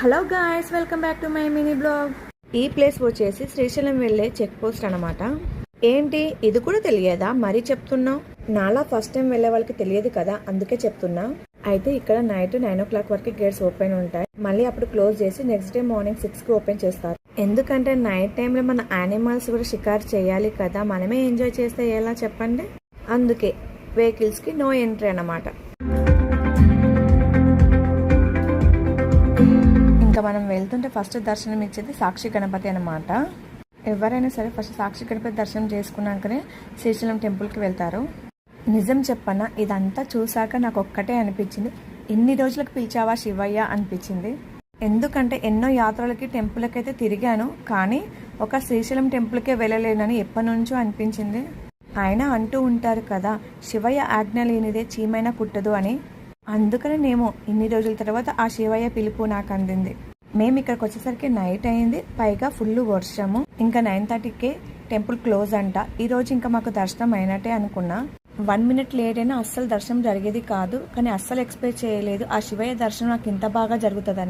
Hello guys welcome back to my mini blog. ఈ place వచ్చేసి శ్రీశైలం వెళ్ళే చెక్ పోస్ట్ అనమాట ఏంటి? ఇది కూడా తెలియదా? మరీ చెప్తున్నావు నాలా ఫస్ట్ టైం వెళ్ళే వాళ్ళకి తెలియదు కదా అందుకే చెప్తున్నా. అయితే ఇక్కడ నైట్ నైన్ ఓ క్లాక్ వరకు గేట్స్ ఓపెన్ ఉంటాయి. మళ్ళీ అప్పుడు క్లోజ్ చేసి నెక్స్ట్ డే మార్నింగ్ సిక్స్కి ఓపెన్ చేస్తారు. ఎందుకంటే నైట్ టైంలో మన యానిమల్స్ కూడా షికారు చేయాలి కదా మనమే ఎంజాయ్ చేస్తే ఎలా చెప్పండి? అందుకే వెహికల్స్కి నో ఎంట్రీ అన్నమాట. ఇంకా మనం వెళ్తుంటే ఫస్ట్ దర్శనం ఇచ్చేది సాక్షి గణపతి అన్నమాట. ఎవరైనా సరే ఫస్ట్ సాక్షి గణపతి దర్శనం చేసుకున్నాకనే శ్రీశైలం టెంపుల్కి వెళ్తారు. నిజం చెప్పన్నా ఇదంతా చూసాక నాకు ఒక్కటే అనిపించింది. ఇన్ని రోజులకు పిలిచావా శివయ్య అనిపించింది. ఎందుకంటే ఎన్నో యాత్రలకి టెంపుల్కి అయితే తిరిగాను కానీ ఒక శ్రీశైలం టెంపుల్కే వెళ్ళలేనని ఎప్పటి నుంచో అనిపించింది. ఆయన అంటూ ఉంటారు కదా శివయ్య ఆజ్ఞ లేనిదే చీమైనా కుట్టదు అని. అందుకని నేను ఇన్ని రోజుల తర్వాత ఆ శివయ్య పిలుపు నాకు అందింది. మేము ఇక్కడికి వచ్చేసరికి నైట్ అయింది. పైగా ఫుల్ వర్షము. ఇంకా నైన్ థర్టీకే టెంపుల్ క్లోజ్ అంట. ఈ రోజు ఇంకా మాకు దర్శనం అయినట్టే అనుకున్నా. వన్ మినిట్ లేట్ అయినా అస్సలు దర్శనం జరిగేది కాదు. కానీ అస్సలు ఎక్స్పెక్ట్ చేయలేదు. ఆ శివయ్య దర్శనం నాకు ఇంత బాగా జరుగుతుందని.